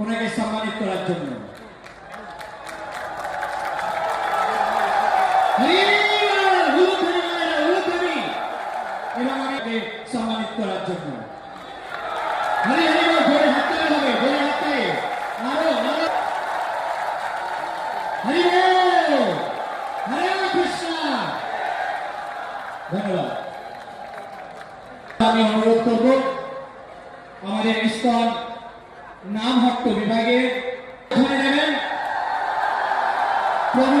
ওনাকে সম্মানিত করার জন্য করব। আমাদের ইস্কন নাম হট্ট বিভাগে ধরে দেবেন প্রভু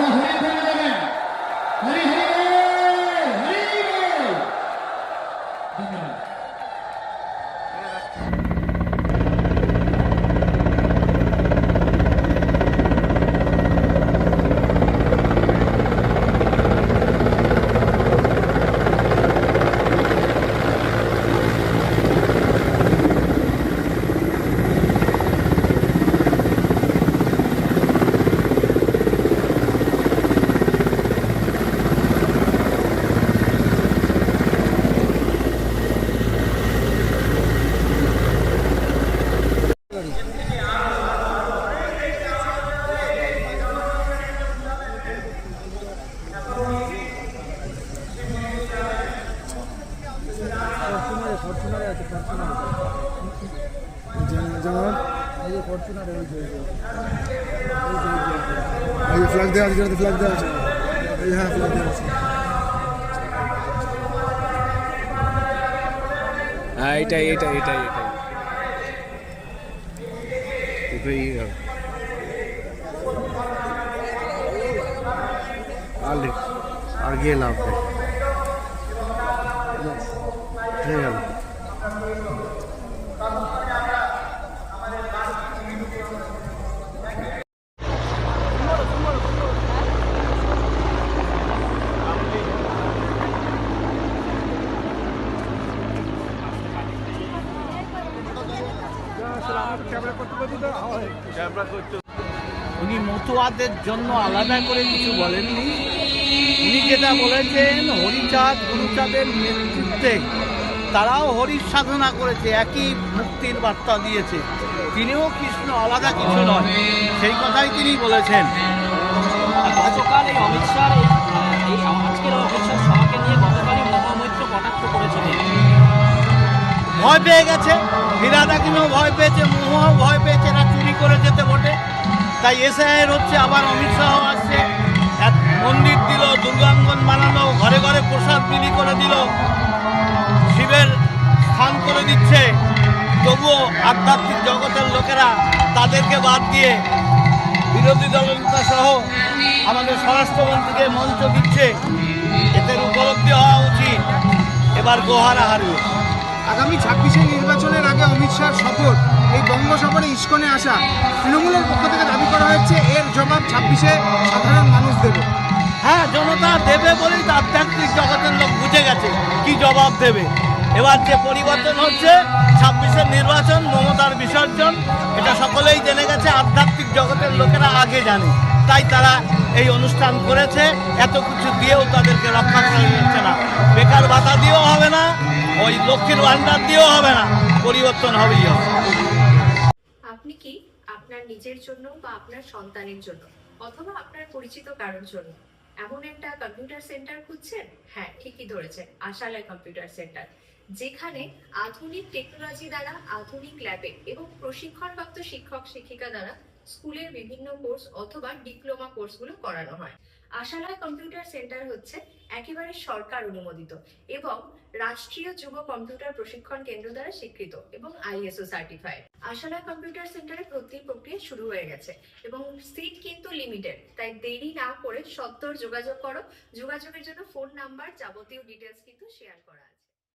যেমন এই যে ফরচুনার ওই যে এই যে ফ্ল্যাগ দেওয়া আছে যেটাতে ফ্ল্যাগ দেওয়া আছে। এই হ্যাঁ ফ্ল্যাগ দেওয়া আছে। হ্যাঁ এটাই এটাই এটাই এটাই। আর গিয়ে লাভ নেই। হয়ে গেল উনি মতুয়াদের জন্য আলাদা করে কিছু বলেননি। উনি যেটা বলেছেন হরিচাঁদ গুরুচাঁদের নেতৃত্বে তারাও হরির সাধনা করেছে একই মুক্তির বার্তা দিয়েছে। তিনিও কৃষ্ণ আলাদা কিছু নয়। সেই কথাই তিনি বলেছেন। গতকাল এই অমিত শাহ এই আজকের অমিত শাহ সভাকে নিয়ে গতকালই মহামৈত্র কটাক্ষ করেছিলেন। ভয় পেয়ে গেছে। ফিরাদাকিনও ভয় পেয়েছে মোহও ভয় পেয়েছে না চুরি করে যেতে বটে। তাই এসআইয়ের হচ্ছে আবার অমিত শাহ আসছে। এক মন্দির দিল দুর্গাঙ্গন বানানো ঘরে ঘরে প্রসাদ বিলি করে দিল। দিচ্ছে। তবুও আধ্যাত্মিক জগতের লোকেরা তাদেরকে বাদ দিয়ে বিরোধী দলনেতা সহ আমাদের স্বরাষ্ট্রমন্ত্রীকে মঞ্চ দিচ্ছে। এদের উপলব্ধি হওয়া উচিত। এবার গোহারা হারবে আগামী ছাব্বিশে নির্বাচনের আগে অমিত শাহর সফর এই বঙ্গ সফরে ইস্কনে আসা তৃণমূলের পক্ষ থেকে দাবি করা হচ্ছে এর জবাব ছাব্বিশে সাধারণ মানুষ দেবে। হ্যাঁ জনতা দেবে বলেই আধ্যাত্মিক জগতের লোক বুঝে গেছে। কি জবাব দেবে? এবার যে পরিবর্তন হচ্ছে, ছাব্বিশের নির্বাচন, মমতার বিসর্জন, এটা সকলেই জেনে গেছে, আধ্যাত্মিক জগতের লোকেরা আগে জানে। তাই তারা এই অনুষ্ঠান করেছে, এত কিছু দিয়েও তাদেরকে রক্ষা করা যাচ্ছে না। বেকার ভাতা দিয়েও হবে না, ওই লক্ষ্মীর ভান্ডার দিয়েও হবে না, পরিবর্তন হবেই হবে। আপনি কি আপনার নিজের জন্য বা আপনার সন্তানের জন্য, অথবা আপনার পরিচিত কারোর জন্য এমন একটা কম্পিউটার সেন্টার খুঁজছেন? হ্যাঁ ঠিকই ধরেছেন, আশালয় কম্পিউটার সেন্টার যেখানে আধুনিক টেকনোলজি দ্বারা, আধুনিক ল্যাবে এবং প্রশিক্ষণপ্রাপ্ত শিক্ষক, শিক্ষিকা দ্বারা স্কুলের বিভিন্ন কোর্স অথবা ডিপ্লোমা কোর্সগুলো করানো হয়। আশালয় কম্পিউটার সেন্টার হচ্ছে একেবারে সরকার অনুমোদিত এবং রাষ্ট্রীয় যুব কম্পিউটার প্রশিক্ষণ কেন্দ্র দ্বারা স্বীকৃত এবং আইএসও সার্টিফাইড আশালয় কম্পিউটার সেন্টারে ভর্তি প্রক্রিয়া শুরু হয়ে গেছে এবং সিট কিন্তু লিমিটেড তাই দেরি না করে সত্তর যোগাযোগ করো। যোগাযোগের জন্য ফোন নাম্বার যাবতীয় ডিটেলস কিন্তু শেয়ার করা